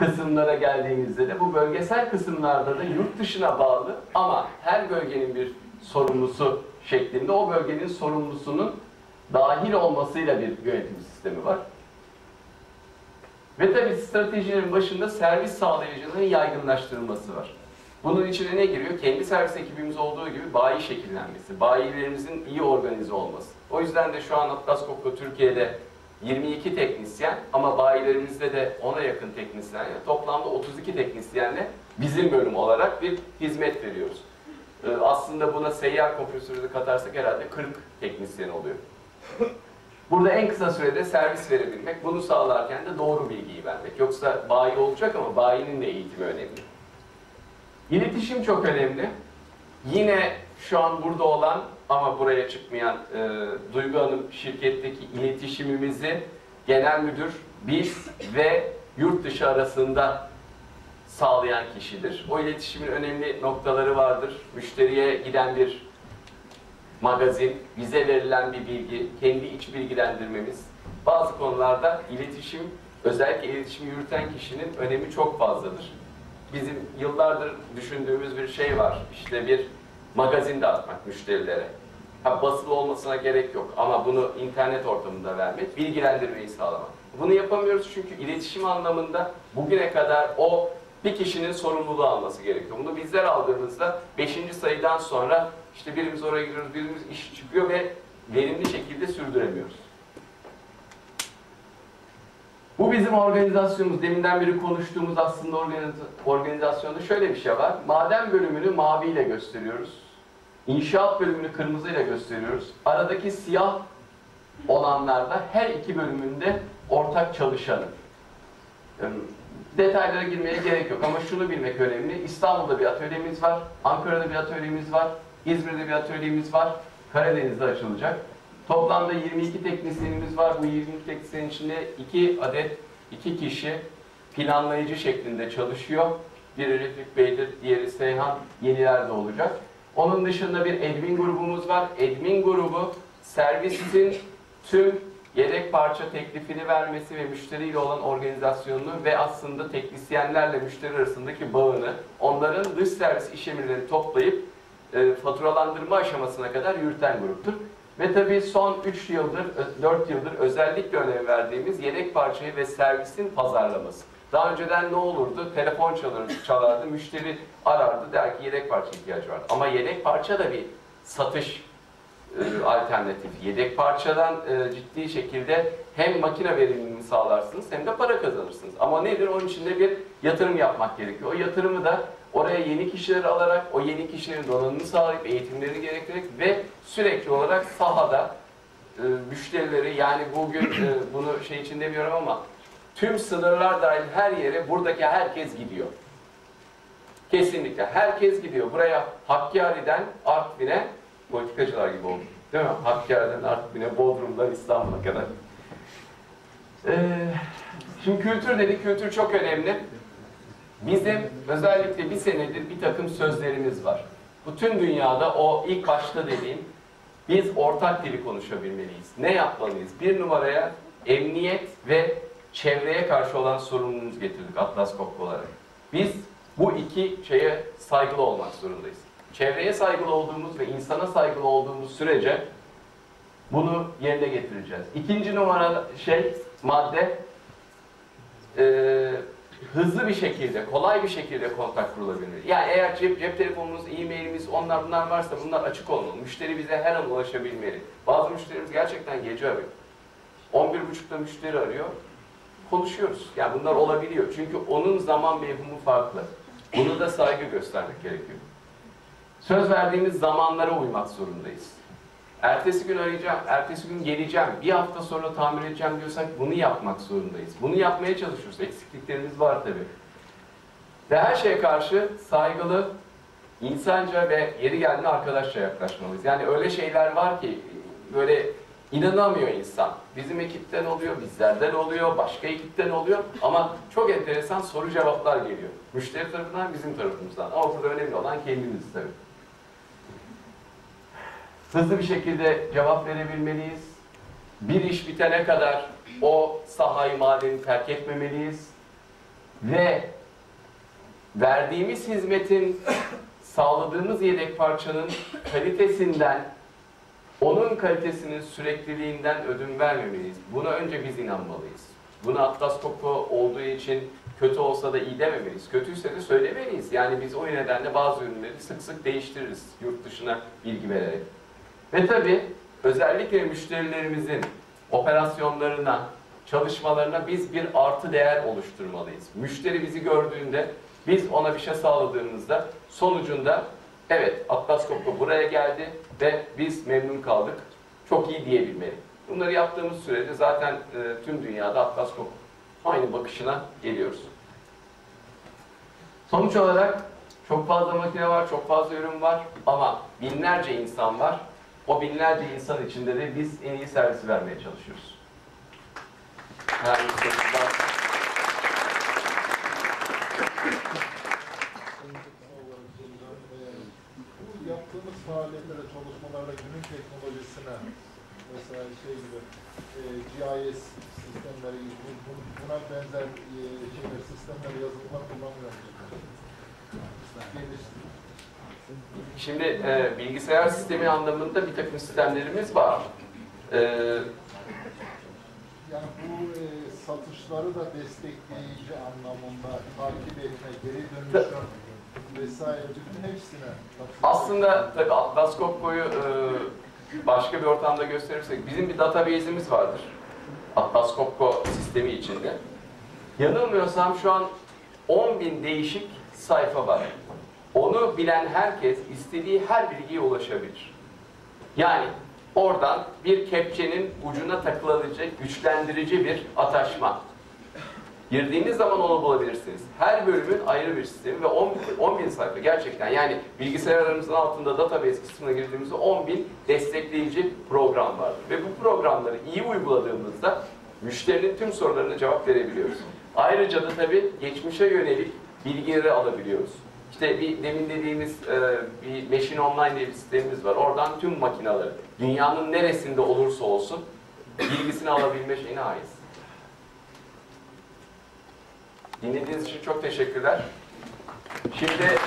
kısımlara geldiğimizde de bu bölgesel kısımlarda da yurt dışına bağlı ama her bölgenin bir sorumlusu şeklinde o bölgenin sorumlusunun dahil olmasıyla bir yönetim sistemi var. Ve tabii stratejilerin başında servis sağlayıcılığın yaygınlaştırılması var. Bunun içine ne giriyor? Kendi servis ekibimiz olduğu gibi bayi şekillenmesi, bayilerimizin iyi organize olması. O yüzden de şu an Atlas Copco Türkiye'de 22 teknisyen ama bayilerimizde de ona yakın teknisyen, yani toplamda 32 teknisyenle bizim bölüm olarak bir hizmet veriyoruz. Ee, aslında buna seyyar kompresörü katarsak herhalde 40 teknisyen oluyor. Burada en kısa sürede servis verebilmek, bunu sağlarken de doğru bilgiyi vermek. Yoksa bayi olacak ama bayinin de eğitimi önemli. İletişim çok önemli. Yine şu an burada olan ama buraya çıkmayan e, Duygu Hanım şirketteki iletişimimizi genel müdür, biz ve yurt dışı arasında sağlayan kişidir. O iletişimin önemli noktaları vardır. Müşteriye giden bir magazin, bize verilen bir bilgi, kendi iç bilgilendirmemiz. Bazı konularda iletişim, özellikle iletişimi yürüten kişinin önemi çok fazladır. Bizim yıllardır düşündüğümüz bir şey var. İşte bir magazin dağıtmak müşterilere. Ha, basılı olmasına gerek yok ama bunu internet ortamında vermek, bilgilendirmeyi sağlamak. Bunu yapamıyoruz çünkü iletişim anlamında bugüne kadar o bir kişinin sorumluluğu alması gerekiyor. Bunu bizler aldığımızda 5. sayıdan sonra işte birimiz oraya gidiyoruz, birimiz iş çıkıyor ve verimli şekilde sürdüremiyoruz. Bu bizim organizasyonumuz. Deminden beri konuştuğumuz aslında organiz- organizasyonda şöyle bir şey var. Maden bölümünü maviyle gösteriyoruz. İnşaat bölümünü kırmızıyla gösteriyoruz. Aradaki siyah olanlarda her iki bölümünde ortak çalışanı. Detaylara girmeye gerek yok ama şunu bilmek önemli. İstanbul'da bir atölyemiz var, Ankara'da bir atölyemiz var, İzmir'de bir atölyemiz var, Karadeniz'de açılacak. Toplamda 22 teknisyenimiz var. Bu 22 teknisyenin içinde 2 adet, 2 kişi planlayıcı şeklinde çalışıyor. Biri Refik Bey'dir, diğeri Seyhan, Yeniler'de olacak. Onun dışında bir admin grubumuz var. Admin grubu servisin tüm yedek parça teklifini vermesi ve müşteriyle olan organizasyonunu ve aslında teknisyenlerle müşteri arasındaki bağını, onların dış servis iş emirlerini toplayıp e, faturalandırma aşamasına kadar yürüten gruptur. Ve tabii son 3 yıldır, 4 yıldır özellikle önem verdiğimiz yedek parçayı ve servisin pazarlaması. Daha önceden ne olurdu? Telefon çalardı, çalardı, müşteri arardı, der ki yedek parça ihtiyacı var. Ama yedek parça da bir satış e, alternatif. Yedek parçadan e, ciddi şekilde hem makine verimini sağlarsınız hem de para kazanırsınız. Ama nedir? Onun için de bir yatırım yapmak gerekiyor. O yatırımı da oraya yeni kişiler alarak, o yeni kişilerin donanımını sağlayıp, eğitimleri gerektirerek ve sürekli olarak sahada e, müşterileri yani bugün e, bunu şey için demiyorum ama tüm sınırlar dahil her yere buradaki herkes gidiyor. Kesinlikle herkes gidiyor. Buraya Hakkari'den Artvin'e politikacılar gibi oldu. Değil mi? Hakkari'den Artvin'e, Bodrum'dan İstanbul'a kadar. Ee, şimdi kültür dedik, kültür çok önemli. Bizim özellikle bir senedir bir takım sözlerimiz var. Bütün dünyada o ilk başta dediğim biz ortak dili konuşabilmeliyiz. Ne yapmalıyız? Bir numaraya emniyet ve çevreye karşı olan sorumluluğumuzu getirdik Atlas Copco olarak. Biz bu iki şeye saygılı olmak zorundayız. Çevreye saygılı olduğumuz ve insana saygılı olduğumuz sürece bunu yerine getireceğiz. İkinci numara şey, madde e, hızlı bir şekilde, kolay bir şekilde kontak kurulabilir. Yani eğer cep, cep telefonumuz, e-mailimiz, onlar bunlar varsa bunlar açık olmalı. Müşteri bize her an ulaşabilmeli. Bazı müşterimiz gerçekten gece arıyor. 11.30'da müşteri arıyor. Konuşuyoruz. Yani bunlar olabiliyor. Çünkü onun zaman mevhumu farklı. Bunu da saygı göstermek gerekiyor. Söz verdiğimiz zamanlara uymak zorundayız. Ertesi gün arayacağım, ertesi gün geleceğim, bir hafta sonra tamir edeceğim diyorsak bunu yapmak zorundayız. Bunu yapmaya çalışıyoruz. Eksikliklerimiz var tabii. Ve her şeye karşı saygılı, insanca ve yeri geldiğinde arkadaşça yaklaşmalıyız. Yani öyle şeyler var ki böyle inanamıyor insan. Bizim ekipten oluyor, bizlerden oluyor, başka ekipten oluyor ama çok enteresan soru cevaplar geliyor. Müşteri tarafından, bizim tarafımızdan. Ama burada önemli olan kendimiz tabii. Hızlı bir şekilde cevap verebilmeliyiz. Bir iş bitene kadar o sahayı madeni terk etmemeliyiz. ve verdiğimiz hizmetin sağladığımız yedek parçanın kalitesinden onun kalitesinin sürekliliğinden ödün vermemeliyiz. Buna önce biz inanmalıyız. Buna Atlas Copco olduğu için kötü olsa da iyi dememeliyiz. Kötüyse de söylemeliyiz. Yani biz o nedenle bazı ürünleri sık sık değiştiririz yurt dışına bilgi vererek. Ve tabii özellikle müşterilerimizin operasyonlarına, çalışmalarına biz bir artı değer oluşturmalıyız. Müşteri bizi gördüğünde biz ona bir şey sağladığımızda sonucunda evet Atlas Copco buraya geldi ve biz memnun kaldık. Çok iyi diyebilmeli. Bunları yaptığımız sürede zaten e, tüm dünyada Atlas Copco aynı bakışına geliyoruz. Sonuç olarak çok fazla makine var, çok fazla ürün var ama binlerce insan var. O binlerce insan içinde de biz en iyi servisi vermeye çalışıyoruz. Bu yaptığımız faaliyetlere, çalışmalarla günün teknolojisine, mesela şey gibi e, GIS sistemleri, bu- buna benzer e, şeyler, sistemler, yazılımlar kullanmıyor? Geniş, Şimdi e, bilgisayar sistemi anlamında bir takım sistemlerimiz var. E, yani bu e, satışları da destekleyici anlamında takip etme, geri dönüşüm vesaire bütün hepsine aslında tabii Atlas Copco'yu e, başka bir ortamda gösterirsek bizim bir database'imiz vardır. Atlas Copco sistemi içinde. Yanılmıyorsam şu an 10.000 değişik sayfa var. Onu bilen herkes istediği her bilgiye ulaşabilir. Yani oradan bir kepçenin ucuna takılabilecek güçlendirici bir ataşma. Girdiğiniz zaman onu bulabilirsiniz. Her bölümün ayrı bir sistemi ve 10 bin, 10 bin sayfa gerçekten. Yani bilgisayarlarımızın altında database kısmına girdiğimizde 10 bin destekleyici program vardır. Ve bu programları iyi uyguladığımızda müşterinin tüm sorularına cevap verebiliyoruz. Ayrıca da tabii geçmişe yönelik bilgileri alabiliyoruz. İşte bir demin dediğimiz e, bir Machine Online diye bir sistemimiz var. Oradan tüm makineleri, dünyanın neresinde olursa olsun bilgisini alabilme şeyine ait. Dinlediğiniz için çok teşekkürler. Şimdi